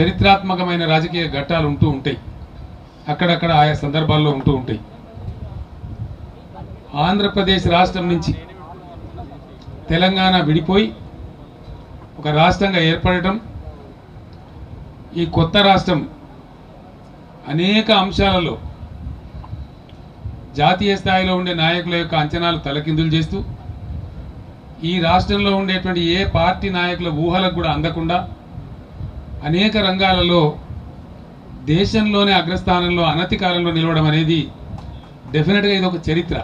చరిత్రాత్మకమైన రాజకీయ ఘట్టాలు ఉంటూ ఉంటాయి. అక్కడక్కడ ఆయా సందర్భాల్లో ఉంటూ ఉంటాయి. ఆంధ్రప్రదేశ్ రాష్ట్రం నుంచి తెలంగాణ విడిపోయి ఒక రాష్ట్రంగా ఏర్పడటం ఈ కొత్త రాష్ట్రం అనేక అంశాలలో జాతీయ స్థాయిలో ఉండే నాయకుల యొక్క అంచనాలు తలకిందులు చేస్తూ ఈ రాష్ట్రంలో ఉండేటువంటి ఏ పార్టీ నాయకుల ఊహలకు కూడా అందకుండా అనేక రంగాలలో దేశంలోనే అగ్రస్థానంలో అనతి కాలంలో నిలవడం అనేది డెఫినెట్గా ఇది ఒక చరిత్ర.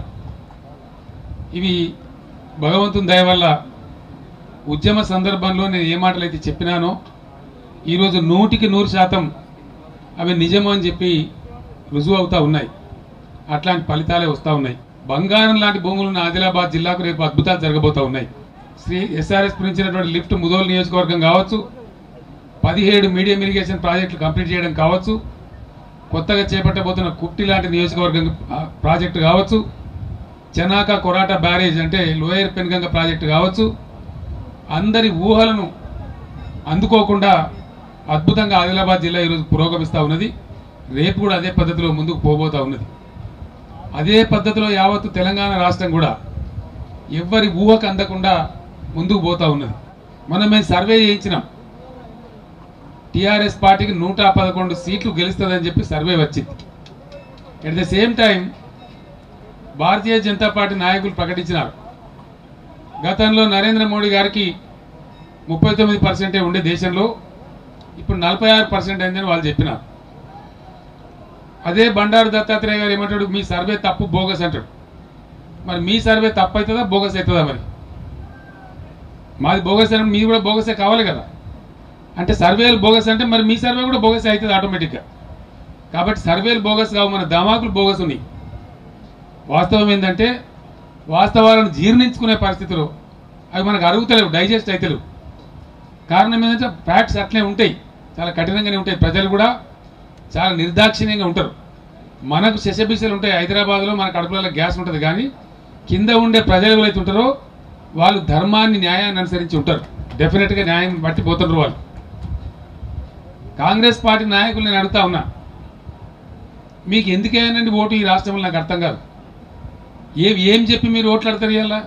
ఇవి భగవంతుని దయ వల్ల ఉద్యమ సందర్భంలో నేను ఏ మాటలైతే చెప్పినానో ఈరోజు నూటికి నూరు శాతం అవి నిజము అని చెప్పి రుజువు అవుతూ ఉన్నాయి. అట్లాంటి ఫలితాలే వస్తూ ఉన్నాయి. బంగారం లాంటి భూములు ఉన్న ఆదిలాబాద్ జిల్లాకు రేపు అద్భుతాలు జరగబోతూ ఉన్నాయి. శ్రీ ఎస్ఆర్ఎస్ గురించినటువంటి లిఫ్ట్ ముదోలు నియోజకవర్గం కావచ్చు పదిహేడు మీడియం ఇరిగేషన్ ప్రాజెక్టులు కంప్లీట్ చేయడం కావచ్చు. కొత్తగా చేపట్టబోతున్న కుప్టి లాంటి నియోజకవర్గం ప్రాజెక్టు కావచ్చు. చెనాక కొరాట బ్యారేజ్ అంటే లోయర్ పెన్గంగ ప్రాజెక్టు కావచ్చు. అందరి ఊహలను అందుకోకుండా అద్భుతంగా ఆదిలాబాద్ జిల్లా ఈరోజు పురోగమిస్తూ ఉన్నది. రేపు కూడా అదే పద్ధతిలో ముందుకు పోబోతూ ఉన్నది. అదే పద్ధతిలో యావత్తు తెలంగాణ రాష్ట్రం కూడా ఎవ్వరి ఊహకు అందకుండా ముందుకు పోతూ ఉన్నది. మనం మేము సర్వే చేయించినాం. టీఆర్ఎస్ పార్టీకి నూట పదకొండు సీట్లు గెలుస్తుందని చెప్పి సర్వే వచ్చింది. At the same time Bharatiya Janata Party నాయకులు ప్రకటించినారు. గతంలో నరేంద్ర మోడీ గారికి ముప్పై తొమ్మిది పర్సెంటే ఉండే దేశంలో ఇప్పుడు నలభై ఆరు పర్సెంట్ అయిందని వాళ్ళు చెప్పినారు. అదే బండారు దత్తాత్రేయ గారు ఏమంటాడు మీ సర్వే తప్పు బోగస్ అంటాడు. మరి మీ సర్వే తప్పు అవుతుందా బోగస్ అవుతుందా మరి? మాది బోగస్ అని మీది కూడా బోగసే కావాలి కదా. అంటే సర్వేలు బోగస్ అంటే మరి మీ సర్వే కూడా బోగస్ అవుతుంది ఆటోమేటిక్గా కాబట్టి సర్వేలు బోగస్ కావు మన దమాకులు బోగస్ ఉన్నాయి. వాస్తవం ఏంటంటే వాస్తవాలను జీర్ణించుకునే పరిస్థితులు అవి మనకు అరుగుతలేవు డైజెస్ట్ అవుతలేవు కారణం ఏంటంటే ఫ్యాక్ట్స్ అట్లే ఉంటాయి. చాలా కఠినంగానే ఉంటాయి. ప్రజలు కూడా చాలా నిర్దాక్షిణ్యంగా ఉంటారు. మనకు శశబిసలు ఉంటాయి. హైదరాబాద్లో మన కడుపులలో గ్యాస్ ఉంటుంది కానీ కింద ఉండే ప్రజలు ఎవరైతే ఉంటారో వాళ్ళు ధర్మాన్ని న్యాయాన్ని అనుసరించి ఉంటారు. డెఫినెట్గా న్యాయం బట్టి పోతుంటారు వాళ్ళు. కాంగ్రెస్ పార్టీ నాయకులు నేను అడుగుతా ఉన్నా. మీకు ఎందుకేనండి ఓటు ఈ రాష్ట్రంలో నాకు అర్థం కాదు. ఏ ఏం చెప్పి మీరు ఓట్లు అడతారు ఇలా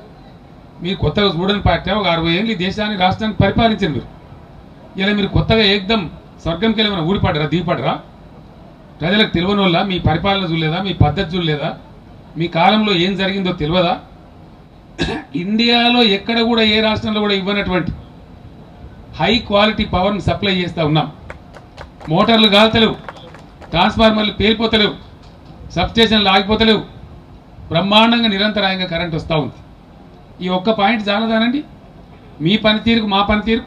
మీరు కొత్తగా చూడని పార్టీ ఒక అరవై ఏళ్ళు ఈ దేశాన్ని రాష్ట్రాన్ని పరిపాలించారు మీరు. ఇలా మీరు కొత్తగా ఏకదం స్వర్గంకి వెళ్ళి ఊడిపడరా దిగిపడరా ప్రజలకు తెలియని వల్ల మీ పరిపాలన చూడలేదా మీ పద్ధతి చూడలేదా? మీ కాలంలో ఏం జరిగిందో తెలియదా? ఇండియాలో ఎక్కడ కూడా ఏ రాష్ట్రంలో కూడా ఇవ్వనటువంటి హై క్వాలిటీ పవర్ని సప్లై చేస్తూ ఉన్నాం. మోటార్లు కాల్తలేవు ట్రాన్స్ఫార్మర్లు పేలిపోతలేవు. సబ్స్టేషన్లు ఆగిపోతలేవు. బ్రహ్మాండంగా నిరంతరాయంగా కరెంట్ వస్తూ ఉంది. ఈ ఒక్క పాయింట్ చాలదానండి? మీ పనితీరుకు మా పనితీరు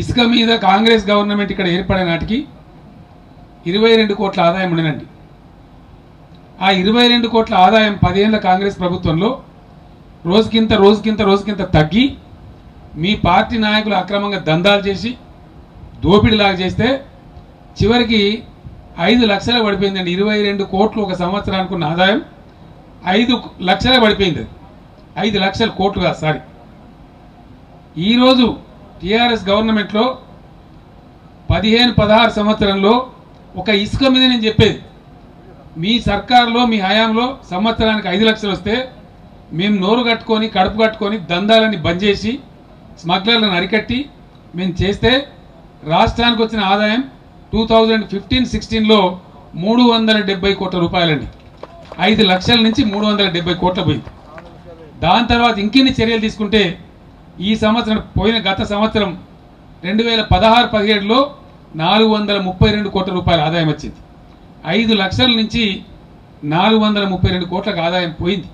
ఇసుక మీద కాంగ్రెస్ గవర్నమెంట్ ఇక్కడ ఏర్పడే నాటికి ఇరవై రెండు కోట్ల ఆదాయం ఉండనండి ఆ ఇరవై రెండు కోట్ల ఆదాయం పదేళ్ళ కాంగ్రెస్ ప్రభుత్వంలో రోజుకింత రోజుకింత రోజుకింత తగ్గి మీ పార్టీ నాయకులు అక్రమంగా దందాలు చేసి దోపిడీలాగా చేస్తే చివరికి ఐదు లక్షలు పడిపోయిందండి. ఇరవై రెండు కోట్లు ఒక సంవత్సరానికి ఉన్న ఆదాయం ఐదు లక్షలే పడిపోయింది అది. ఐదు లక్షల కోట్లు కాదు సారీ. ఈరోజు టీఆర్ఎస్ గవర్నమెంట్లో పదిహేను పదహారు సంవత్సరంలో ఒక ఇసుక మీద నేను చెప్పేది. మీ సర్కారులో మీ హయాంలో సంవత్సరానికి ఐదు లక్షలు వస్తే మేము నోరు కట్టుకొని కడుపు కట్టుకొని దందాలని బంద్ చేసి స్మగ్లర్లను అరికట్టి మేము చేస్తే రాష్ట్రానికి వచ్చిన ఆదాయం టూ థౌజండ్ ఫిఫ్టీన్ సిక్స్టీన్లో మూడు వందల డెబ్బై కోట్ల రూపాయలండి. ఐదు లక్షల నుంచి మూడు వందల డెబ్బై కోట్ల పోయింది. దాని తర్వాత ఇంకెన్ని చర్యలు తీసుకుంటే ఈ సంవత్సరం పోయిన గత సంవత్సరం రెండు వేల పదహారు పదిహేడులో నాలుగు వందల ముప్పై రెండు కోట్ల రూపాయల ఆదాయం వచ్చింది. ఐదు లక్షల నుంచి నాలుగు వందల ముప్పై రెండు కోట్లకు ఆదాయం పోయింది.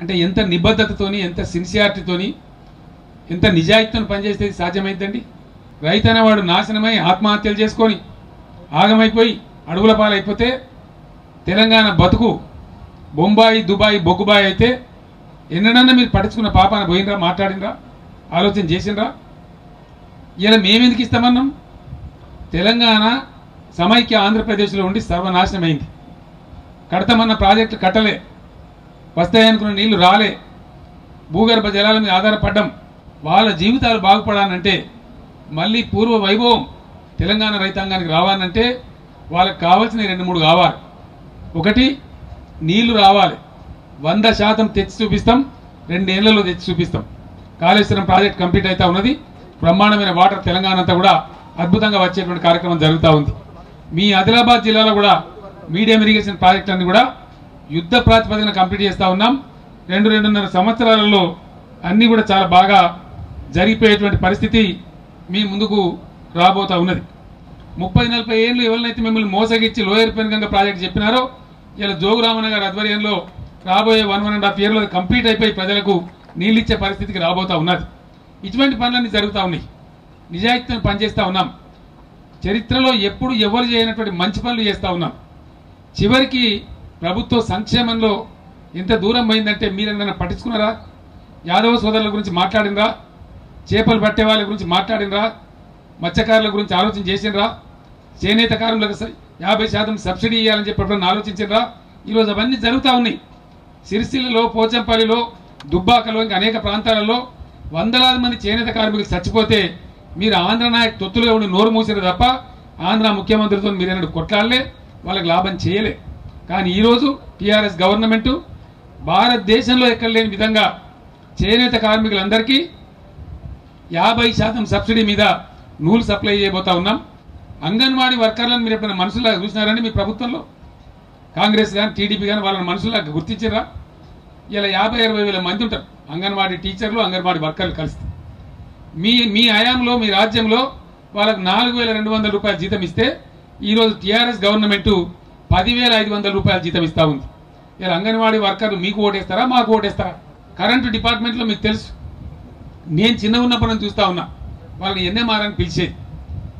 అంటే ఎంత నిబద్ధతతోని ఎంత సిన్సియారిటీతోని ఎంత నిజాయితీతో పనిచేస్తే సాధ్యమైందండి రైతు అనేవాడు నాశనమై ఆత్మహత్యలు చేసుకొని ఆగమైపోయి అడవుల పాలైపోతే తెలంగాణ బతుకు బొంబాయి దుబాయ్ బొగ్గుబాయి అయితే ఎన్నడన్నా మీరు పట్టించుకున్న పాపాన పోయినరా మాట్లాడినరా ఆలోచన చేసినరా? ఇలా మేమెందుకు ఇస్తామన్నాం? తెలంగాణ సమైక్య ఆంధ్రప్రదేశ్లో ఉండి సర్వనాశనమైంది. కడతామన్న ప్రాజెక్టులు కట్టలే. వస్తాయనుకున్న నీళ్ళు రాలే. భూగర్భ జలాల మీద ఆధారపడ్డం. వాళ్ళ జీవితాలు బాగుపడాలంటే మళ్ళీ పూర్వ వైభవం తెలంగాణ రైతాంగానికి రావాలంటే వాళ్ళకి కావాల్సిన రెండు మూడు కావాలి. ఒకటి నీళ్ళు రావాలి. వంద శాతం తెచ్చి చూపిస్తాం రెండేళ్ళలో తెచ్చి చూపిస్తాం. కాళేశ్వరం ప్రాజెక్ట్ కంప్లీట్ అయితే ఉన్నది. బ్రహ్మాండమైన వాటర్ తెలంగాణ అంతా కూడా అద్భుతంగా వచ్చేటువంటి కార్యక్రమం జరుగుతూ ఉంది. మీ ఆదిలాబాద్ జిల్లాలో కూడా మీడియం ఇరిగేషన్ ప్రాజెక్ట్ అన్ని కూడా యుద్ధ ప్రాతిపదికన కంప్లీట్ చేస్తూ ఉన్నాం. రెండు రెండున్నర సంవత్సరాలలో అన్నీ కూడా చాలా బాగా జరిగిపోయేటువంటి పరిస్థితి మీ ముందుకు రాబోతా ఉన్నది. ముప్పై నలభై ఏళ్ళు ఎవరినైతే మిమ్మల్ని మోసగిచ్చి లోయర్ పెనుగంగ ప్రాజెక్ట్ చెప్పినారో ఇలా జోగురామన్న గారి ఆధ్వర్యంలో రాబోయే వన్ వన్ అండ్ హాఫ్ ఇయర్లో కంప్లీట్ అయిపోయి ప్రజలకు నీళ్ళిచ్చే పరిస్థితికి రాబోతా ఉన్నది. ఇటువంటి పనులన్నీ జరుగుతూ ఉన్నాయి. నిజాయితీని పనిచేస్తూ ఉన్నాం. చరిత్రలో ఎప్పుడు ఎవరు చేయనటువంటి మంచి పనులు చేస్తూ ఉన్నాం. చివరికి ప్రభుత్వ సంక్షేమంలో ఎంత దూరం పోయిందంటే మీరేమైనా పట్టించుకున్నారా? యాదవ సోదరుల గురించి మాట్లాడినరా? చేపలు పట్టే వాళ్ళ గురించి మాట్లాడినరా? మత్స్యకారుల గురించి ఆలోచన చేసినరా చేనేత కార్మికులకు యాభై శాతం సబ్సిడీ ఇవ్వాలని చెప్పి ఆలోచించిండ్రా? ఆలోచించినరా ఈరోజు అవన్నీ జరుగుతూ ఉన్నాయి. సిరిసిల్లలో పోచంపల్లిలో దుబ్బాకలో ఇంకా అనేక ప్రాంతాలలో వందలాది మంది చేనేత కార్మికులు చచ్చిపోతే మీరు ఆంధ్ర నాయక్ తొత్తులుగా ఉండి నోరు మూసారు తప్ప ఆంధ్ర ముఖ్యమంత్రితో మీరేనాడు కొట్లాడలే వాళ్ళకి లాభం చేయలే. కానీ ఈరోజు టీఆర్ఎస్ గవర్నమెంటు భారతదేశంలో ఎక్కడ లేని విధంగా చేనేత కార్మికులందరికీ యాభై శాతం సబ్సిడీ మీద నూలు సప్లై చేయబోతా ఉన్నాం. అంగన్వాడీ వర్కర్లను మీరు ఎప్పుడైనా మనుషులా చూసినారండి మీ ప్రభుత్వంలో? కాంగ్రెస్ కానీ టీడీపీ కానీ వాళ్ళని మనుషులా గుర్తించారా ఇలా యాభై అరవై వేల మంది ఉంటారు. అంగన్వాడీ టీచర్లు అంగన్వాడీ వర్కర్లు కలిసి. మీ మీ హయాంలో మీ రాజ్యంలో వాళ్ళకు నాలుగు వేల రెండు వందల రూపాయల జీతం ఇస్తే ఈరోజు టీఆర్ఎస్ గవర్నమెంట్ పదివేల ఐదు వందల రూపాయల జీతం ఇస్తా ఉంది. ఇలా అంగన్వాడీ వర్కర్లు మీకు ఓటేస్తారా మాకు ఓటేస్తారా? కరెంటు డిపార్ట్మెంట్లో మీకు తెలుసు. నేను చిన్న ఉన్నప్పుడు నుంచి చూస్తా ఉన్నా. వాళ్ళని ఎన్ఎంఆర్ అని పిలిచేది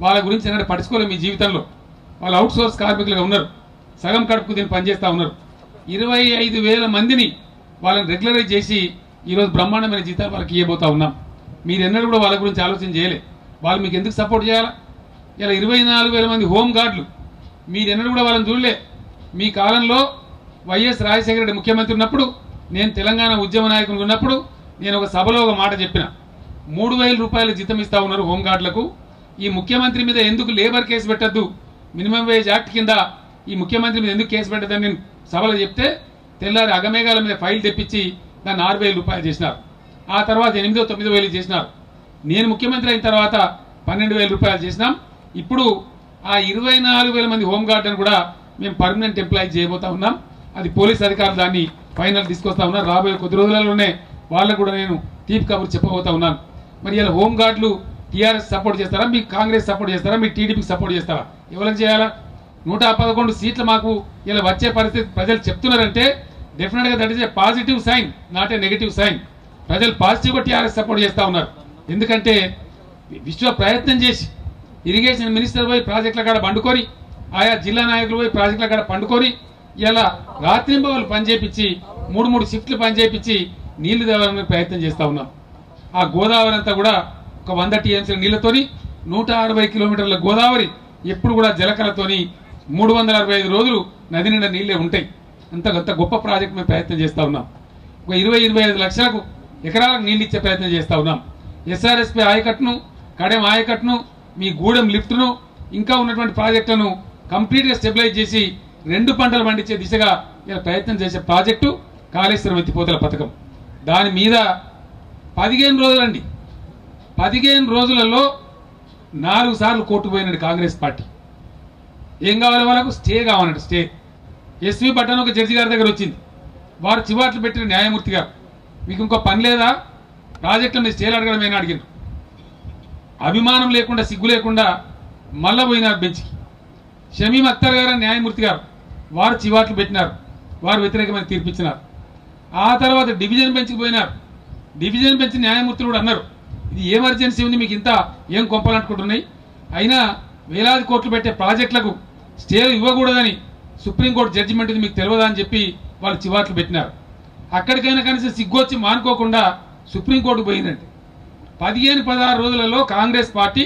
వాళ్ళ గురించి ఎన్నడూ పట్టించుకోలేదు మీ జీవితంలో. వాళ్ళు అవుట్ సోర్స్ కార్మికులుగా ఉన్నారు. సగం కడుపుకు దీన్ని పనిచేస్తూ ఉన్నారు. ఇరవై ఐదు వేల మందిని వాళ్ళని రెగ్యులరైజ్ చేసి ఈరోజు బ్రహ్మాండమైన జీతాలు వాళ్ళకి ఇవ్వబోతా ఉన్నాం. మీరు ఎన్నడూ కూడా వాళ్ళ గురించి ఆలోచన చేయలే. వాళ్ళు మీకు ఎందుకు సపోర్ట్ చేయాలా? ఇలా ఇరవై నాలుగు వేల మంది హోమ్ గార్డులు మీరు ఎన్నడూ కూడా వాళ్ళని చూడలే. మీ కాలంలో వైఎస్ రాజశేఖర రెడ్డి ముఖ్యమంత్రి ఉన్నప్పుడు నేను తెలంగాణ ఉద్యమ నాయకుడు ఉన్నప్పుడు నేను ఒక సభలో ఒక మాట చెప్పిన. మూడు వేల రూపాయలు జీతం ఇస్తా ఉన్నారు హోంగార్డులకు. ఈ ముఖ్యమంత్రి మీద ఎందుకు లేబర్ కేసు పెట్టద్దు? మినిమం వేజ్ యాక్ట్ కింద ఈ ముఖ్యమంత్రి మీద ఎందుకు కేసు పెట్టద్దని నేను సభలో చెప్తే తెల్లారి అగమేఘాల మీద ఫైల్ తెప్పించి దాన్ని ఆరు వేల రూపాయలు చేసినారు. ఆ తర్వాత ఎనిమిదో తొమ్మిదో వేలు చేసినారు. నేను ముఖ్యమంత్రి అయిన తర్వాత పన్నెండు వేల రూపాయలు చేసినాం. ఇప్పుడు ఆ ఇరవై నాలుగు వేల మంది హోంగార్డును కూడా మేము పర్మనెంట్ ఎంప్లాయీ చేయబోతా ఉన్నాం. అది పోలీస్ అధికారులు దాన్ని ఫైనల్ తీసుకొస్తా ఉన్నారు. రాబోయే కొద్ది రోజులలోనే వాళ్ళకు కూడా నేను తీపి కబురు చెప్పబోతా ఉన్నాను. మరి ఇలా హోంగార్డులు టీఆర్ఎస్ సపోర్ట్ చేస్తారా? మీకు కాంగ్రెస్ సపోర్ట్ చేస్తారా? మీ టీడీపీకి సపోర్ట్ చేస్తారా? ఎవరికి చేయాలా? నూట పదకొండు సీట్లు మాకు ఇలా వచ్చే పరిస్థితి ప్రజలు చెప్తున్నారంటే డెఫినెట్గా that is a positive sign not a negative sign ప్రజలు పాజిటివ్గా టీఆర్ఎస్ సపోర్ట్ చేస్తూ ఉన్నారు. ఎందుకంటే విశ్వ ప్రయత్నం చేసి ఇరిగేషన్ మినిస్టర్ పోయి ప్రాజెక్టుల కాడ పండుకొని ఆయా జిల్లా నాయకులు పోయి ప్రాజెక్టుల కాడ పండుకొని ఇలా రాత్రింబవలు పనిచేపించి మూడు మూడు షిఫ్ట్లు పనిచేపించి నీళ్ళు తేవాలని ప్రయత్నం చేస్తూ ఉన్నారు ఆ గోదావరి అంతా కూడా ఒక వంద టీఎంసీల నీళ్ళతోని నూట అరవై కిలోమీటర్ల గోదావరి ఎప్పుడు కూడా జలకలతోని మూడు వందల అరవై ఐదు రోజులు నది నిండా నీళ్ళే ఉంటాయి. అంత అంత గొప్ప ప్రాజెక్ట్ మేము ప్రయత్నం చేస్తూ ఉన్నాం. ఒక ఇరవై ఇరవై ఐదు లక్షలకు ఎకరాలకు నీళ్ళు ఇచ్చే ప్రయత్నం చేస్తూ ఉన్నాం. ఎస్ఆర్ఎస్పి ఆయకట్టును కడెం ఆయకట్టును మీ గూడెం లిఫ్ట్ను ఇంకా ఉన్నటువంటి ప్రాజెక్టులను కంప్లీట్గా స్టెబిలైజ్ చేసి రెండు పంటలు పండించే దిశగా ఇలా ప్రయత్నం చేసే ప్రాజెక్టు కాళేశ్వరం ఎత్తిపోతల పథకం. దాని మీద పదిహేను రోజులండి. పదిహేను రోజులలో నాలుగు సార్లు కోర్టుకు పోయినాడు కాంగ్రెస్ పార్టీ. ఏం కావాలి వాళ్ళకు? స్టే కావాలంట స్టే. ఎస్వి పట్టణం ఒక జడ్జి గారి దగ్గర వచ్చింది. వారు చివాట్లు పెట్టిన న్యాయమూర్తి గారు. మీకు ఇంకో పని లేదా? ప్రాజెక్టుల మీద స్టేలు అడగడం ఏమైనా అడిగారు అభిమానం లేకుండా సిగ్గు లేకుండా మళ్ళా పోయినారు బెంచ్కి. షమీం అఖ్తర్ గారు న్యాయమూర్తి గారు. వారు చివాట్లు పెట్టినారు. వారు వ్యతిరేకమైన తీర్పిచ్చినారు ఆ తర్వాత డివిజన్ బెంచ్కి పోయినారు. డివిజన్ బెంచ్ న్యాయమూర్తులు కూడా అన్నారు. ఇది ఎమర్జెన్సీ ఉంది మీకు ఇంత ఏం కొంపాలనుకుంటున్నాయి? అయినా వేలాది కోట్లు పెట్టే ప్రాజెక్టులకు స్టే ఇవ్వకూడదని సుప్రీంకోర్టు జడ్జిమెంట్ ఇది మీకు తెలియదా అని చెప్పి వాళ్ళు చివాట్లు పెట్టినారు. అక్కడికైనా కనీసం సిగ్గొచ్చి మానుకోకుండా సుప్రీంకోర్టు పోయిందండి పదిహేను పదహారు రోజులలో కాంగ్రెస్ పార్టీ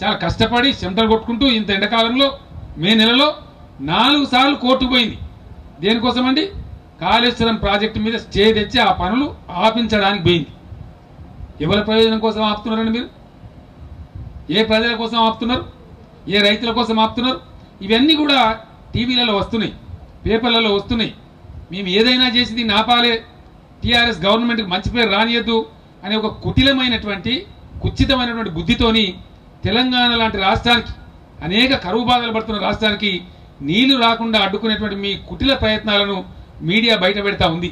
చాలా కష్టపడి చెమటలు కొట్టుకుంటూ ఇంత ఎండాకాలంలో మే నెలలో నాలుగు సార్లు కోర్టుకు పోయింది. దేనికోసమండి? కాళేశ్వరం ప్రాజెక్టు మీద స్టే తెచ్చి ఆ పనులు ఆపించడానికి పోయింది. ఎవరి ప్రయోజనం కోసం ఆపుతున్నారండి మీరు? ఏ ప్రజల కోసం ఆపుతున్నారు? ఏ రైతుల కోసం ఆపుతున్నారు? ఇవన్నీ కూడా టీవీలలో వస్తున్నాయి పేపర్లలో వస్తున్నాయి. మేము ఏదైనా చేసి దీన్ని టీఆర్ఎస్ గవర్నమెంట్కి మంచి పేరు రానియద్దు అనే ఒక కుటిలమైనటువంటి కుచితమైనటువంటి బుద్ధితోని తెలంగాణ లాంటి రాష్ట్రానికి అనేక కరువు బాధలు పడుతున్న రాష్ట్రానికి నీళ్ళు రాకుండా అడ్డుకునేటువంటి మీ కుటిల ప్రయత్నాలను మీడియా బయట పెడతా ఉంది.